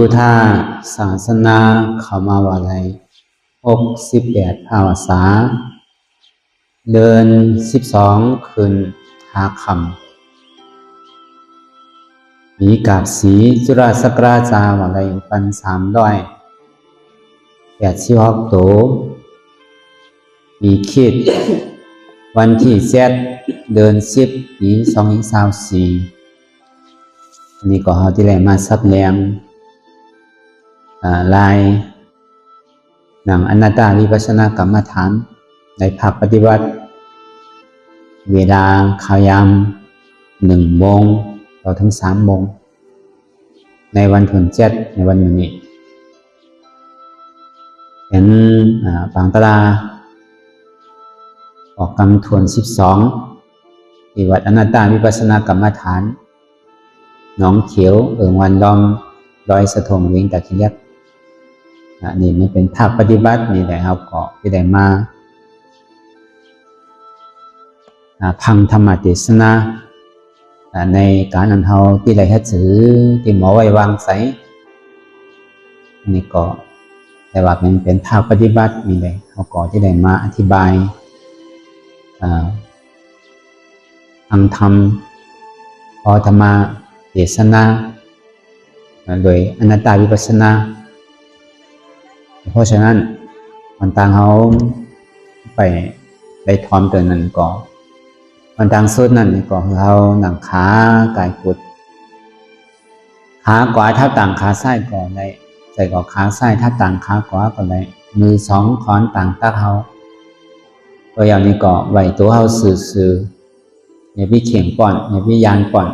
พุทธศาสนาเขามาวาลัยหกสิบแปดภาวษา เดินสิบสองคืนหาคำมีกาบสีจุราสกราจาวาลัยปันสามร้อยแปดสิบหกโต มีคิด วันที่เจ็ดเดินสิบปีสองสาวสี่นนี้ก็เขาที่แรกมาซับแรง ลายหนังอนัตตาวิปัสสนากรรมฐาน ในภาคปฏิบัติ เวลาขายามหนึ่งโมงเราถึงสามโมง ในวันถุนเจ็ดในวันนี้เป็นอ่าบางตลา ออกกำทวนสิบสองที่วัดอนัตตาวิปัสสนากรรมฐาน หนองเขียว เอิงวันดอมดอยสะทงเวียงตะเคียก น,นี่มันเป็นภาคปฏิบัตินี่แหละครับก็ที่ได้มาพังธรรมเทศนาในการอันเฮาที่ได้ฮัดสือที่หมอไว้วางใสนี่ก็แต่ว่ามันเป็นภาคปฏิบัตินี่แหละเขาก็ที่ได้มาอธิบายทางธรรมพอธรรมาเทศนาโดยอนัตตาวิปัสสนา เพราะฉะนั้นมันต่างเขาไปได้ทอมตัวนั้นก็มันต่างสุดนั้นก็คือเขาหนังขากายกุดขาขวาถ้าต่างขาซ้ายก่อนได้ใส่ก็ขาซ้ายถ้าต่างขาขวาก็ได้มือสองขอนต่างตักเขาตัวอย่างนี้ก็ไหวตัวเฮาสื่อสื่ยพี่เขียงป่อนอย่าพี่ยานป่อน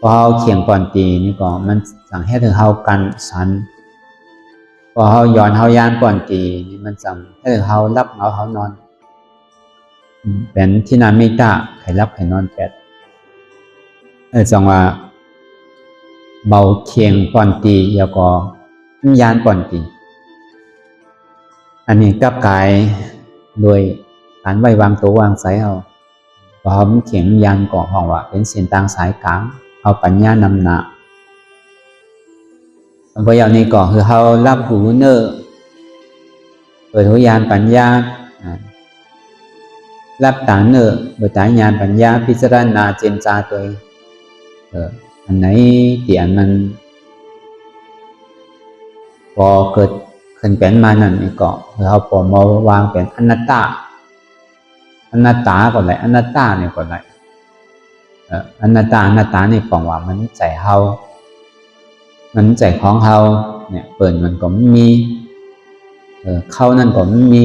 พอเฮาเขียงป่อนตีนี่ก็มันสั่งให้ถึงเฮากันสัน พอเฮาย้อนเฮายานป่อนตีนี่มันสั่งให้ถึงเฮารับเฮาเฮานอนเป็นที่นามิตาใครรับใครนอนแปดเออจังว่า เบาเคียงป่อนตีแล้วก็ยานป่อนตีอันนี้กับกายโดยการไว้วางตัววางสายเอาพร้อมเขียงยันก่อห้องว่า เป็นเส้นต่างสายกลางเอาปัญญานำหนา พระยานี้ก่อคือเขารับหูเนอเปิดหูยานปัญญารับตาเนอเปิดตาญาณปัญญา พิจารณาเจนจาตัวเอออันไหนเตียนมันพอเกิดขึ้นเป็นมานั่นนี่ก็เราพอมาวางเป็นอนัตตาอนัตตาก่อนเลยอนัตตาเนี่ยก่อนเลยเอ่ออนัตตาอนัตตานี่ปองว่ามันใจเฮา มันใจของเฮาเนี่ยเปิดมันก็มันมีเออเข้านั่นก็มันมี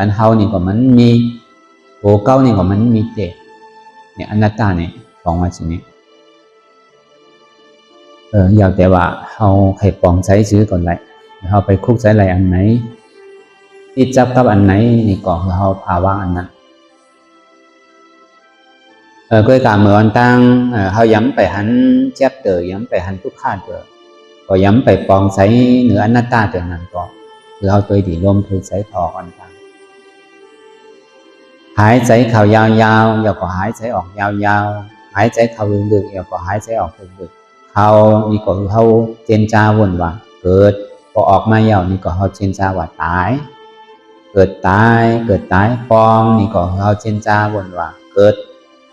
อันเฮานี่ก็มันมีโอเก้านี่ก็มันมีเจเนี่ยอนัตตาเนี่ยปองว่าสินี้เอออยากแต่ว่าเฮาใครปองใช้ซื้อก่อนเลยเราไปคุกใส่อะไรอันไหนที่จับกับอันไหนนี่ก็คือเราพาวาอันนั้นเออก็การเมื่อวันตั้งเออเขาย้ำไปหันเจ็บเตอย้ำไปหันทุกข้าเตอ ก็ย้ำไปปองใสเหนืออนัตตาเตอนั้นก็คือเอาตัวดีลมคือใส่ถอกันตังหายใจเข้ายาวๆอย่าก็หายใจออกยาวๆหายใจเข้าลึกๆอย่าก็หายใจออกลึกๆเขานี่ก็คือเขาเจนจาวนว่าเกิดพอออกมาเยาวนี่ก็เขาเจนจาว่าตาย เกิดตายเกิดตายฟองนี่ก็เขาเจนจาบนว่าเกิด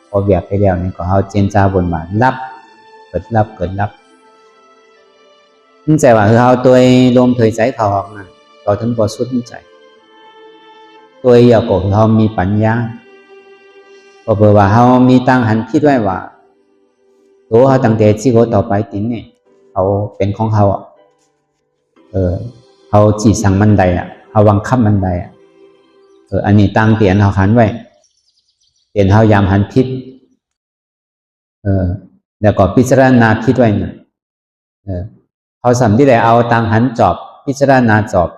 พอเบียบไปแล้วนี่ก็เขาเจนจาบนว่ารับ เกิดรับเกิดรับ นั่นใจว่าเขาตัวลมถยใจเขาออกนะเราถึงพอสุดใจตัวอยากบอกเขามีปัญญาพอเผื่อว่าเขามีตั้งหันคิดไว้ว่าตัวเขาตั้งแต่ที่เขาต่อไปตินเนี่ยเขาเป็นของเขาเออเขาจีสั่งบันไดอะเขาวังคับบันไดอะเอออันนี้ตั้งเตียนเขาหันไว้เตียนเขายามหันพิษเออแล้วก็พิจารณาพิษไว้น่ะเออ เขาสัมที่ได้เอาตังหันจอบ พิจารณาจอบ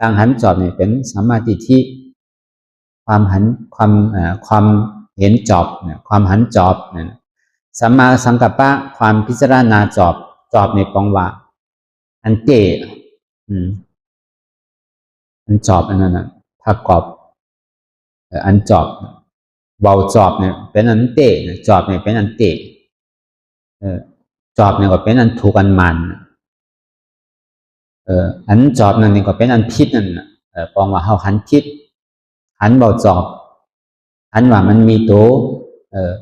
ตังหันจอบเนี่ยเป็นสัมมาธิที่ความหันความความเห็นจอบเนี่ยความหันจอบเนี่ยสัมมาสังกัปปะความพิจารณาจอบจอบในปองว่าอันเตอืมอันจอบอันนั้นนะถ้ากอบอันจอบเบาจอบเนี่ยเป็นอันเตะจอบเนี่ยเป็นอันเตะจอบเนี่ยก็เป็นอันถูกอันมันเอันจอบนั่นนี่ก็เป็นอันพิษนั่นนะเออปองว่าเฮาหันพิษหันเบาจอบหันว่ามันมีตัวเออ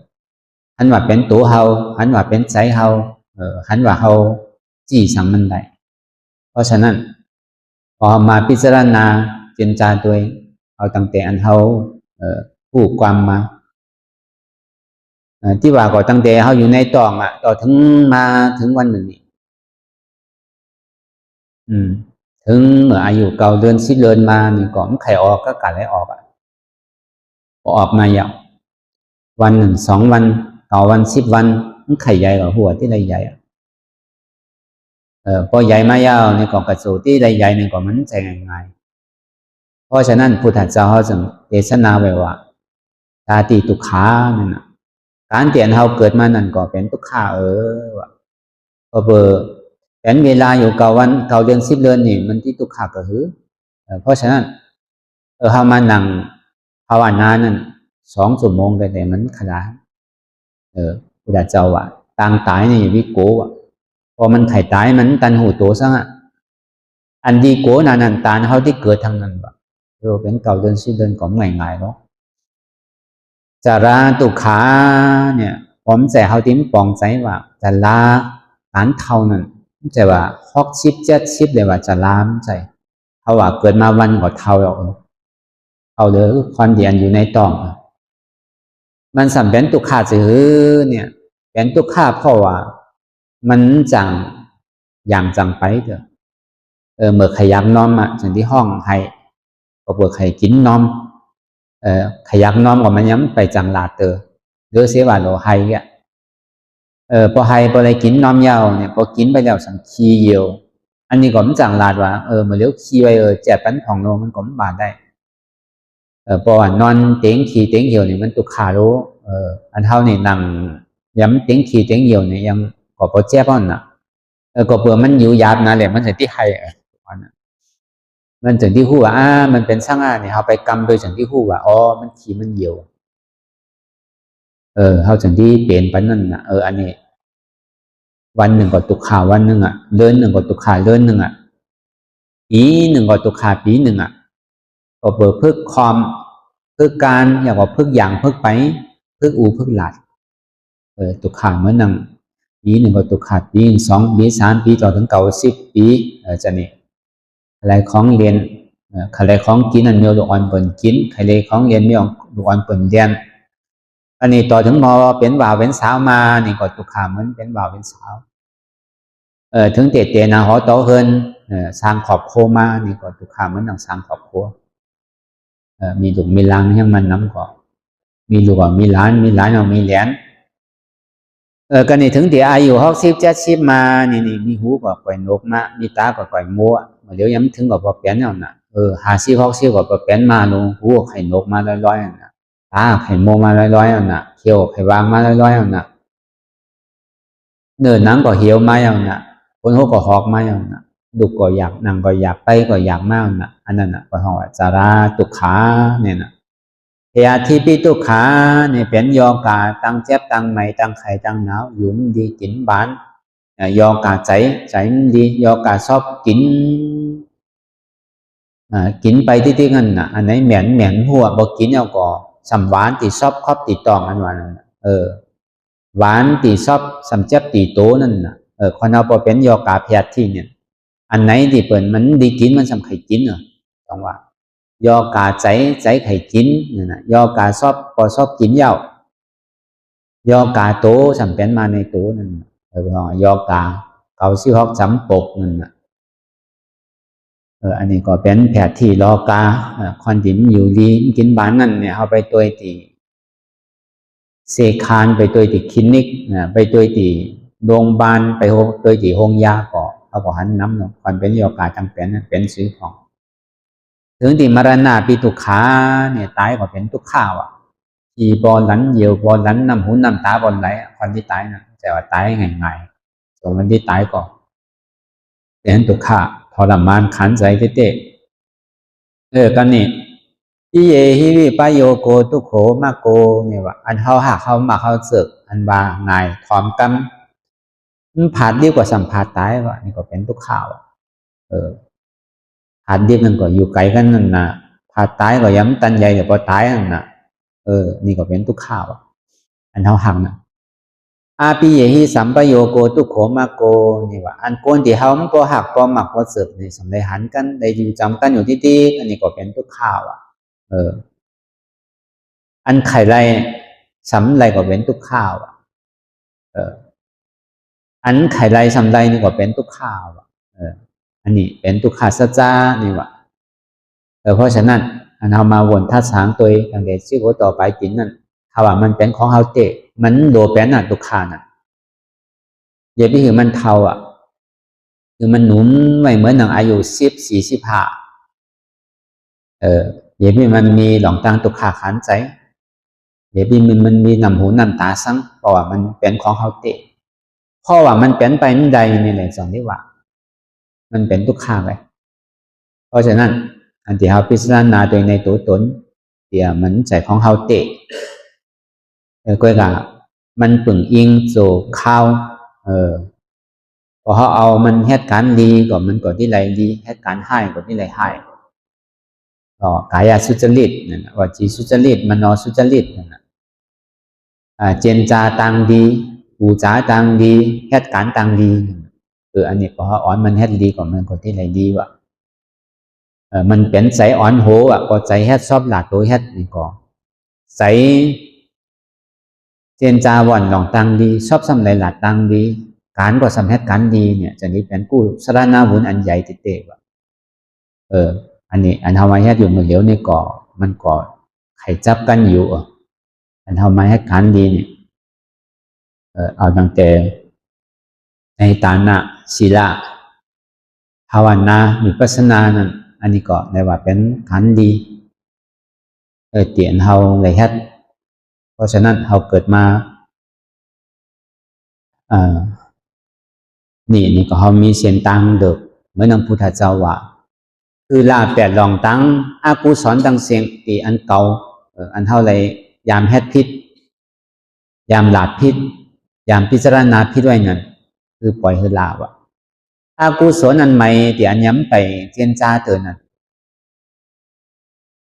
หันว่าเป็นตัวเฮาหันว่าเป็นใจเฮาเออหันว่าเฮาจี้สังมันได้เพราะฉะนั้น พอมาพิจารณาเจนจาตัวเอาตั้งแต่อันเฮาเออผู้ความมาที่ว่าก็ตั้งแต่เฮาอยู่ในตองอะต่อถึงมาถึงวันหนึ่งนี่อืม ถึงเมื่ออายุเก่าเดือนสิเดือนมานี่ก็มันไข่ออกก็กัดไหลออกอะออกมาอย่างวันหนึ่งสองวันต่อวันสิบวันมันไข่ใหญ่กว่าหัวที่ไรใหญ่อะเออพอใหญ่มายาวในก่องกระสูที่ไรใหญ่ในก่องมันใจง่ายเพราะฉะนั้นพุทธเจ้าเขาจึงเทศนาไว้ว่าตาติทุขานั่นน่ะการเตียนเฮาเกิดมานั่นก็เป็นทุขาเออว่าพอเบอร์ เป็นเวลาอยู่เก่าวันเก่าเดือนสิบเดือนนี่มันที่ทุกขาก็คือเออเพราะฉะนั้น เออเฮามานั่งภาวนานั่นสองชั่วโมงกันแต่มันขนาดเออพุทธเจ้าว่าต่างตายนี่วิโกอะพอมันไข่ตายมันตันหูโตซะอะอันดีโกนานันตานเฮาที่เกิดทางนั้นบ่เออเป็นเก่าเดือนสิบเดือนก็ง่ายๆเนาะจาราตุขาเนี่ยผมใจเขาติ้มปองใจว่าจะลาการเท่านั้น ใจว่าฮอกชิปเจ็ดชิปเลยว่าจะล้ามใจเขาว่าเกิดมาวันก็เท่าแล้วเอาเลยคอนเดียนอยู่ในตองมันสำเป็นตุขาจือเนี่ยเป็นตุขาเพราะว่า มันจังอย่างจังไปเถอะเออเมื่อขยักน้อมอะถึงที่ห้องให้ก็เปิดไข่กินน้อมเออขยักน้อมก็มันย้ำไปจังลาเตอหรือเสียว่าโลไฮอะ เออพอไฮพออะไรกินน้อมยาวเนี่ยพอกินไปแล้วสังคีเยียว อันนี้ก็มันจังลาดว่าเออเมื่อเลี้ยวคีไปเออแจบปันของโลมันก็มันบาดได้เออพอว่านอนเต็งขี่เต็งเหี่ยวเนี่ยมันตุกขารู้เอออันเท่านี่นั่งย้ำเต็งขี่เต็งเหี่ยวเนี่ยยังก็พอแจ๊บอ่อนน่ะเออก็เผื่อมันอยู่ยาบนะแหละมันจะที่ไฮเออมันถึงที่หู้ว่าอ่ามันเป็นช่างอะเนี่ยเขาไปกำโดยถึงที่หู้ว่าอ๋อมันขี่มันเหี่ยว เออเขาถึงที่เปลี่ยนไปนั่นนะเอออันนี้ วันหนึ่งก็ตุกขาวันหนึ่งอะเดือนหนึ่งก็ตุกขาเดือนหนึ่งอะปีหนึ่งก็ตุกขาปีหนึ่งอะก็เปิดเพื่อความเพื่อการอย่างว่าเพื่ออย่างเพื่อไปเพื่ออูเพื่อหลัดเออตุกขาเมื่อนั่งปีหนึ่งก็ตุกขาปีสองปีสามปีต่อถึงเก้าสิบปีเออจะนี่อะไรของเรียนใครของกินอันเดียวลูกอ่อนเปิ่นกินใครของเรียนไม่ออกลูกอ่อนเปิ่นเรียน อันนี้ต่อถึงมอเป็นบ่าวเป็นสาวมานี่ก็ตุกขาเหมือนเป็นบ่าวเป็นสาว เออถึงเตเตนาหอโตเฮินเออสร้างขอบโคมานี่ก็ตุกขาเหมือนต้องสร้างขอบครัวเออมีลูกมีหลานยังมันน้ำก็มีลูกมีหลานมีหลานเอามีเหรียญเออกันนี่ถึงเดี๋ยวอายุหกสิบเจ็ดสิบมานี่นี่มีหูก็ก่อยนกมามีตาก็ก่อยมัวเดี๋ยวย้ำถึงกับพอเปลี่ยนเอาน่ะเออหาสิบหกสิบก็พอเปลี่ยนมาลงหูไข่นกมาลอยๆน่ะ ตาไข่โมมาร้อยๆอาหนะเขียวไข่วางมาร้อยๆเอาหนะเดินนั่งก็เหี่ยวมาเอาหนะคนหัวก็หอกมาเอาหนะดุกก็อยากนั่งก็อยากไปก็อยากมากนะอันนั้นนะก็ท้องว่าจาราตุขาเนี่ยนะเฮียทีปีตุขาเนี่ยเป็นยอกาตังเจ็บตังไม่ตังไข่ตังหนาวหยุ่มดีกินบ้านยอกาใจใจดียอกาชอบกินอะกินไปที่ที่เงินนะอันไหนเหม็นเหม็นหัวบอกกินเอาก่อ สัมหวานตีซอบครอบตีตองอันวันเออ หวานตีซอบสัมเจ็บตีโตนั่นน่ะเออคนเอาปอเป็นยอกาพยาที่เนี่ย อันไหนที่เปิดมันดีกินมันสำไข่กินเหรอต้องว่ายอกาใจใจไข่กินนี่นะยอกาซอบปอซอบกินเหย้ายอกาโตสัมเป็นมาในโตนั่นเออยอกาเกาซื้อฮอกสัมปกนั่นน่ะ เอออันนี้ก็เป็นแผนที่รอกาคอนดินอยู่ดีกินบ้านนั่นเนี่ยเอาไปตัวตีเซคานไปตัวตีคลินิกนะไปตัวตีโรงพยาบาลไปตัวตีห้องยาก็เอาก็หันน้ำเนาะความเป็นโยกาจังเป็นเป็นซื้อของ ถึงที่มรณะปีตุขาเนี่ยตายก็เป็นทุกข้าวอะขี่บอลหลันเยียวบอลหลันน้ำหูน้ำตาบอลไหลคนที่ตายนะแต่ว่าตายง่ายๆส่วนมันที่ตายก็เป็นตุกขะ ทรมานขันใจเต้เออกันนี่ที่เยฮิวิปโยโกตุโขมาโกเนี่ยว่าอันเขาหักเขามาเขาเสกอันบาง่ายถอมกันมันผ่านดีกว่าสัมผัสตายว่ะนี่ก็เป็นทุกข่าวเออผาดิบนั่นก็อยู่ไกลกันนั่นนะผาตายก็ย้ำตันใหญ่เดี๋ยวพอตายนั่นนะเออ นี่ก็เป็นทุกข่าวอะอันเท่าหังนะ อาปีเยหิสัมปโยโกตุโขมาโกนี่ว่าอันโกนที่เฮามันก็หักก็หมักก็เสิร์ฟนี่สำเร็จหันกันได้อยู่จำกันอยู่ที่ที่อันนี้ก็เป็นทุกข่าวอะ เออ อันไข่ไรสำไรก็เป็นทุกข่าวอะ เออ อันไข่ไรสำไรนี่ก็เป็นทุกข่าวอะ เออ อันนี้เป็นทุกขาสัจจานี่ว่ะเออเพราะฉะนั้นอันเอามาวนท่าสางตัวเองตั้งแต่ชื่อว่าต่อไปกินนั่นถ้าว่ามันเป็นของเฮาเตะ มันโดเป็นน่ะทุกขาน่ะอย่าไปถือมันเทาอะคือมันหนุนไว้เหมือนหนังอายุสิบสี่สิบห้าเอออย่าไปมันมีหลองตังตุกขาขันใจอย่าไปมันมันมีน้ำหูน้ำตาซังเพราะว่ามันเป็นของเฮาเตะเพราะว่ามันเป็นไปไม่ได้นี่แหละสอนที่ว่า มันเป็นทุกข้างเลยเพราะฉะนั้นอันที่เราพิจารณาตัวในตัวตนเดี๋ยวมันใจของเราเตะ ก็กะมันปึ่งอิงโจข้าวเออพอเขาเอามันเหตุการณ์ดีก็มันก็ที่ไรดีเหตุการณ์ให้ก็ที่ไรให้ก็กายสุจริตนั่นว่าจีสุจริตมโนสุจริตนั่นอ่าเจนจาตังดีปูจาตังดีเหตุการณ์ตังดีเอออันนี้ก็อ่อนมันเฮ็ดดีกว่ามันก็ที่ไรดีวะเออมันเป็นใจอ่อนโหอะก็ใจเฮ็ดชอบหลาตัวเฮ็ดนี่ก็ใจ เจนจาวันหลองตังดี ชอบสำไรหลาตังดี การก็สำเฮ็ดการดีเนี่ยจะนี้เป็นกู้สรานาบุญอันใหญ่ติเตว่ะเออ อันนี้ อันทำไมเฮ็ดอยู่มือเหลียวนี่ก็มันก็ไข่จับกันอยู่อะอันทำไมเฮ็ดการดีเนี่ยเออเอาตั้งแต่ในตานะศีลภาวนาวิปัสสนานั่นอันนี้ก็ได้ว่าเป็นขันดีเออเตียนเฮาเลยเฮ็ด เพราะฉะนั้นเฮาเกิดมาอ่านี่นี่ก็เฮามีเสียงตังเด็กเหมือนนังพุทธเจ้าว่าคือลาแปดลองตังอากุศลตังเสียงตีอันเก่าอันเท่าไรยามเฮ็ดพิษยามหลาดพิษยามพิจารณาพิษไว้นั่นคือปล่อยให้ลาวะอากุศลอันใหม่ที่อันย้ำไปเจียนจ้าเตือนนั้น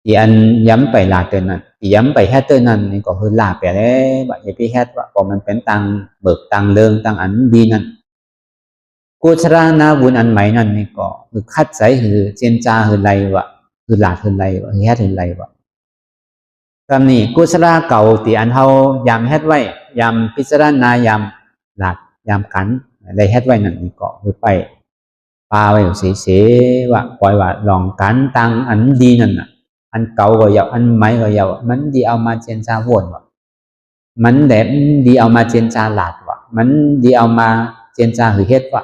ที่อันย้ำไปลาเตือนนั้น ย้ำไปแค่เตือนนั้นนี่ก็คือลาไปแล้วแบบอย่าไปแค่ว่าพอมันเป็นตังเบิกตังเลิงตังอันดีนั่นกุศลนาบุญอันใหม่นั่นนี่ก็คือคัดใจคือเจนจาคือไรวะคือลาคือไรวะแค่คือไรวะคำนี้กุศลเก่าที่อันเฮายามเฮ็ดไว้ยามพิจารณายามหลักยามกันได้เฮ็ดไว้นั่นนี่ก็คือไปปาไว้เสียๆว่าปล่อยว่าลองกันตังอันดีนั่นน่ะ อันเก่าก็ยาวอันใหม่ก็ยาวมันดีเอามาเจนจาวนวะมันแดบดีเอามาเจนจาหลาดวะมันดีเอามาเจนจาหือเฮ็ดวะ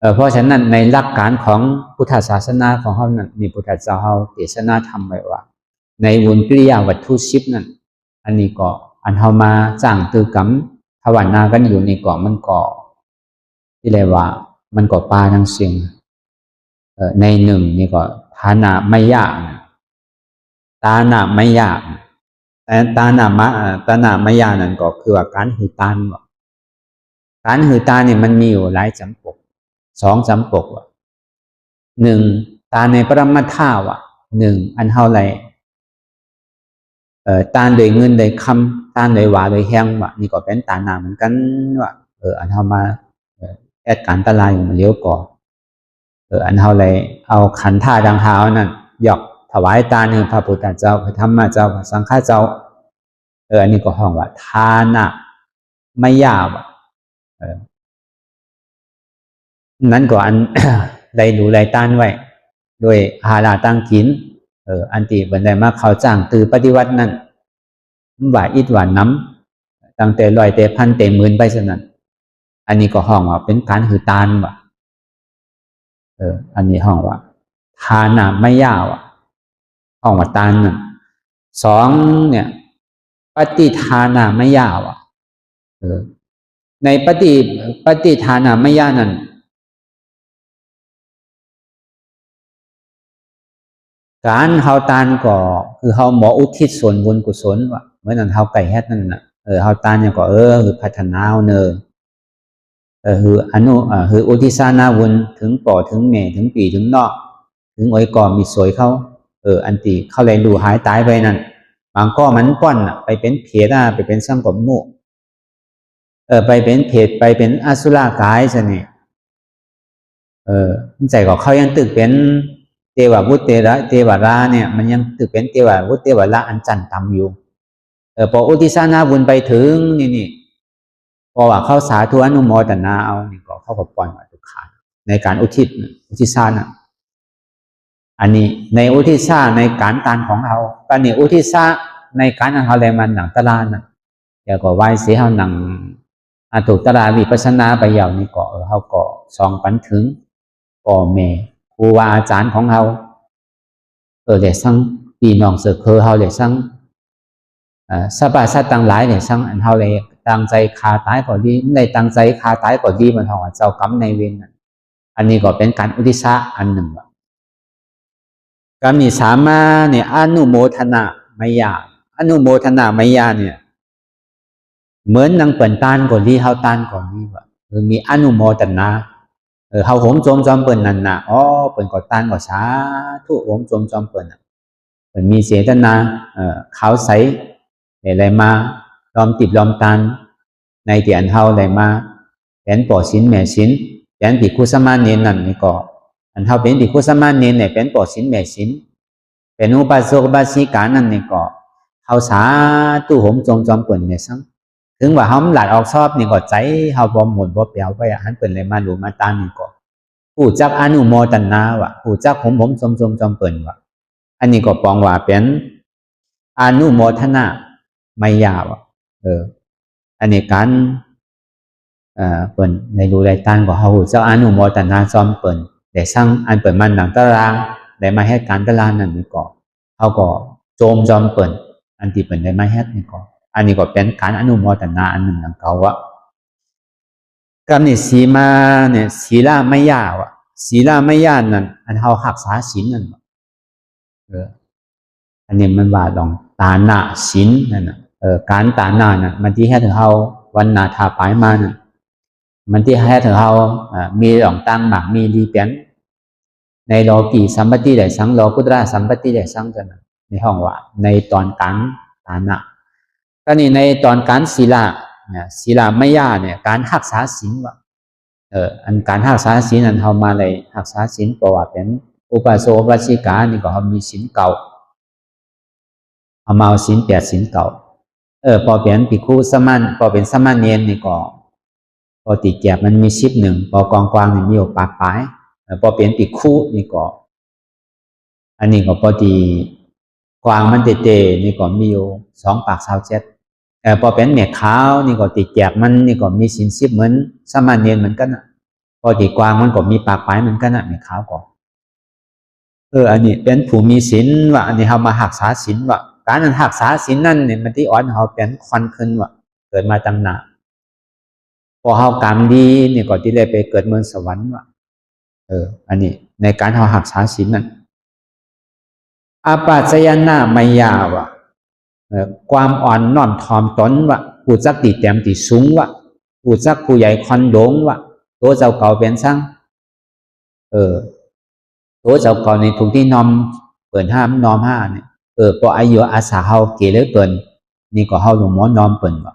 เออเพราะฉะนั้นในหลักการของพุทธศาสนาของเฮานั่นนี่พุทธเจ้าเฮาเทศนาทำไว้ว่า ในวุญกิริยาวัตถุชิปนั่นอันนี้ก็อันเฮามาจ้างตือกำภาวนากันอยู่ในเกาะมันเกาะที่เรียกว่า มันก็ปลาทั้งสิ่งเออในหนึ่งนี่ก็ฐานะไม่ยาก ตาหนาไม่ยากแต่ตาหนามะตาหนาไม่ยากนั่นก็คือว่าการหือตานว่าการหือตาเนี่ยมันมีอยู่หลายจำปกสองจำปกว่ะหนึ่งตาในปรมาท่าว่ะหนึ่งอันเท่าไรเอ่อตานโดยเงินโดยคำตานโดยหวาโดยแห้งว่ะนี่ก็เป็นตาหนาเหมือนกันว่ะเอออันเท่ามาแอดการตลาดอยู่มันเลี้ยวก่อเอออันเท่าไรเอาขันท่าดังเท้านั่นหยอก ถวายตาหนึ่งพระพุทธเจ้าพระธรรมเจ้าพระสังฆเจ้า เอออันนี้ก็ห้องว่า ทานะไม่ยาวะเออนั้นก็อันได้ดูได้ต้านไว้โดยหาลาตั้งกินเอออันที่บันไดมาเขาจ้างตือปฏิวัตินั่นว่าอิดว่าน้ำตั้งแต่ลอยแต่พันแต่หมื่นไปสนั่นอันนี้ก็ห้องว่าเป็นการหือตานว่ะเออ อันนี้ห้องว่าทานะไม่ยาวอะ ห้องว่าตานนั่นสองเนี่ยปฏิทานาไม่ยาวอะในปฏิปฏิทานาไม่ยานั่นการเฮาตานก็คือเฮาหมออุทิศส่วนบุญกุศลว่ะเมื่อนั้นเฮาไก่แฮดนั่นน่ะเออเฮาตานเนี่ยก็เออคือพัฒนาเอาเนอเออคืออนุเออคืออุทิศานาวุนถึงป่อถึงเมถึงปีถึงนอก ถึงโอยก่อมีสวยเขา เอออันตีเขาเลยดูหายตายไปนั่นบางก็มันป้อนไปเป็นเพียร่าไปเป็นสังกบมุเออไปเป็นเพจไปเป็นอสุรากายซะนี่เออมันใจก็เขายังตึกเป็นเทวบุตรเทระเทวราเนี่ย มันยังตึกเป็นเทวบุตรเทวราอันจันต่ำอยู่เออพออุทิศนาบุญไปถึงนี่นี่พอว่าเข้าสาธุอนุโมทนาเอานี่ก็เข้ากับปล่อยมาทุกขาในการอุทิศอุทิศานะ อันนี้ในอุทิศาในการการของเราตอนนี้อุทิศาในการของเราเลมันหนังตะลานะเดี๋ยวก็ไหว้เสียเฮาหนังอาถูกตะลาวิปัสนาไปยาวนี่ก็เออเฮาก็ซองปันถึงก่อแม่ครูบาอาจารย์ของเราเออเลยสั่งพี่น้องเสือเคอเฮาเลยสั่งอ่าสบายสัตว์ต่างหลายเนี่ยช่างอันเท่าเลยตั้งใจคาตายก่อดีในตั้งใจคาตายก่อดีมันเท่ากับเจ้ากรรมในเวรน่ะอันนี้ก็เป็นการอุทิศะอันหนึ่งว่ะ กรรมนี่สามาเนี่ยอนุโมทนาไมายาอนุโมทนาไมายาเนี่ย เหมือนนางเปิ่นต้านก่อนที่เขาต้านก่อนที่ว่ามีอนุโมทนาเออเขาโหมโจมจอมเปิ่นนั่นนะอ๋อเปิ่นก่อต้านก่อสาทุโหมโจมจอมเปิ่นเปิ่นมีเสตนาเอ่อขาใส่ไหลมาลอมติดลอมตัน ในเตียนเฮาไหลมาแผนปอซิ้นแม่สินแผนติคู่สมาเนียนนั่นนี่ก็ อันเท่าเป็นที่คุสมานเนเนี่ยเป็นปอดสินแม่สินเป็นอุปสกบาสีการนั่นเนี่ยก็เขาสาตู้หมจมจอมเปิ่นเนี่ยซัำถึงว่าเขาหลัดออกชอบเนี่ยก็ใจเขาบอมหมดบ่เปียวไปหันเปิ่นเลยมาหลูมาตามเนี่ยก็ผู้จักอนุโมตนาวะผู้จักผมผมจมจมจอมเปิ่นวะอันนี้ก็ปองว่าเป็นอนุโมทนาไม่ยาวะเออ อันนี้การเอ่อเปิ่นในรูไรตันก็เขาเจัาอนุโมตนาจอมเปิ่น แต่ช่างอันที่เปิ่นได้มาให้นี่ก็อันนี้ก็เป็นการอนุโมทนาอันหนึ่งของเขาว่าการนี่ยสีมาเนี่ยศีลาไม่ยากวะศีลาไม่ยากนั่นอันเขาหักษาศีลนั่นเอออันนี้มันว่าลองตาหนาศีลนั่นน่ะเออการตาหน้าน่ะมันที่ให้ถึงเฮาวันนาทาปายมาน่ะมันที่ให้ถึงเฮาอ่ามีหลองตั้งหมากมีดีเปียน ในโลกีสัมปติได้สังโลกุตระสัมปติได้สังจนะในห้องว่า ในตอนการตาน้าก็นี่ในตอนการศีลาเนี่ยศีลาไม่ยากเนี่ยการรักษาศีลว่าเอออันการรักษาศีลนั้นเฮามาเลยรักษาศีลเพราะว่าเป็นอุปโสอุปาสิกานี่ก็เฮามีศีลเก่าเอามาศีลแปดศีลเก่า เออพอเปลี่ยนปิคูสมันพอเป็นสมันเนียนนี่ก็พอติแกบมันมีชิปหนึ่งพอกองกวางนี่มีอยู่ปากปลาย พอเปลี่ยนปิคู่นี่ก็ อันนี้ก็พอดีกวางมันเตๆนี่ก็มีอยู่สองปากสาวเจ็ดเออพอเป็นเมียขาวนี่ก็ติดแจกมันนี่ก็มีสินชิปเหมือนสมันเนียนเหมือนกันนะพอตีกวางมันก็มีปากปลายเหมือนกันนะเมียขาวก็เอออันนี้เป็นผู้มีศีลว่าอันนี้เขามาหักษาศีลว่าการนั้นหักษาศีลนั่นเนี่ยมันที่อ่อนเขาเป็นควันขึ้นว่าเกิดมาตั้งนานพอเขากรรมดีเนี่ยก็ที่เลยไปเกิดเมืองสวรรค์ว่า เออ อันนี้ ในการเขาหักษาศีลนั่นอาปัจจยนาไมยาวะเออความอ่อนน้อมถ่อมตนว่าผู้จักตีเต็มตีสูงว่าผู้จักผู้ใหญ่คอนโดงว่าตัวเจ้าเก่าเป็นสั่งเออตัวเจ้าเก่าในถูกที่นอมเปิดห้ามนอมห้าเนี่ยเออพออายุอาสาเฮาเกเลยเปินนี่ก็เฮาหลวงหมอนอมเปินว่า